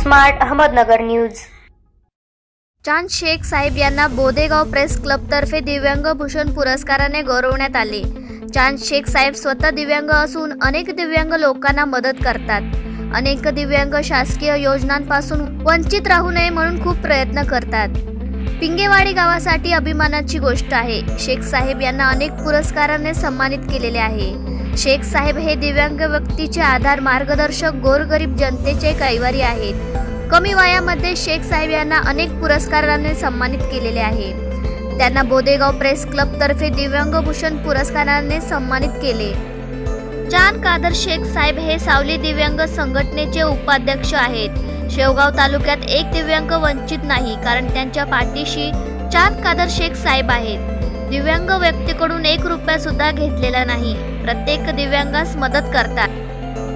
Smart Ahmednagar news. चांद शेख साहेब यांना Bodegaon press क्लबतर्फे दिव्यांग भूषण पुरस्काराने गौरवण्यात आले. चांद शेख साहेब स्वतः दिव्यांग असून अनेक दिव्यांग लोकांना मदत करतात. अनेक दिव्यांग शासकीय योजनांपासून वंचित राहू नये म्हणून खूप प्रयत्न करतात. पिंगेवाडी गावासाठी अभिमानाची गोष्ट आहे. शेख साहेब यांना अनेक पुरस्काराने सन्मानित केलेले आहे. शेख साहेब हे दिव्यांग व्यक्तीचे आधार मार्गदर्शक गोरगरीब जनतेचे कैवारी आहेत. कमी वयामध्ये शेख साहेब यांना अनेक पुरस्काराने सन्मानित केलेले आहे. त्यांना बोदेगाव प्रेस क्लब तर्फे दिव्यांग भूषण पुरस्काराने सन्मानित केले. चांद कादर शेख साहेब हे सावली दिव्यांग संघटनेचे उपाध्यक्ष आहेत. शेवगाव तालुक्यात एक दिव्यांग वंचित नाही कारण त्यांच्या पाठीशी चांद कादर शेख साहेब आहेत. दिव्यांग व्यक्तीकडून एक रुपया सुद्धा घेतलेला नाही. प्रत्येक दिव्यांगास मदत करतात.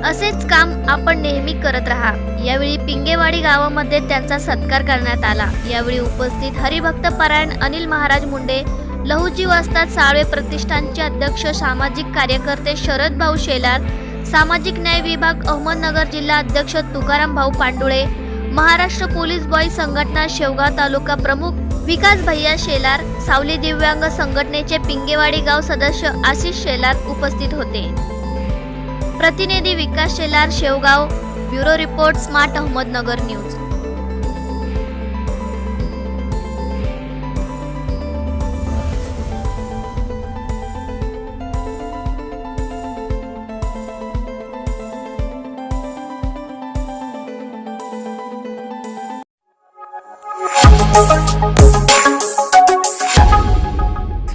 असेच काम आपण नेहमी करत राहा. यावेळी पिंगेवाडी गावामध्ये त्यांचा सत्कार करण्यात आला. यावेळी उपस्थित हरिभक्त परायण अनिल महाराज मुंडे लहुजी वस्ताद साळवे प्रतिष्ठानचे अध्यक्ष सामाजिक कार्यकर्ते शरद भाऊ शेलार सामाजिक न्याय विभाग अहमदनगर जिल्हा अध्यक्ष तुकाराम भाऊ पांडुळे महाराष्ट्र पोलीस बॉय संघटना शेवगाव तालुका प्रमुख विकास भैया शेलार सावली दिव्यांग संघटनेचे पिंगेवाडी गाव सदस्य आशिष शेलार उपस्थित होते. प्रतिनिधी Vikas Shelar Shevgaon bureau report smart Ahmednagar news.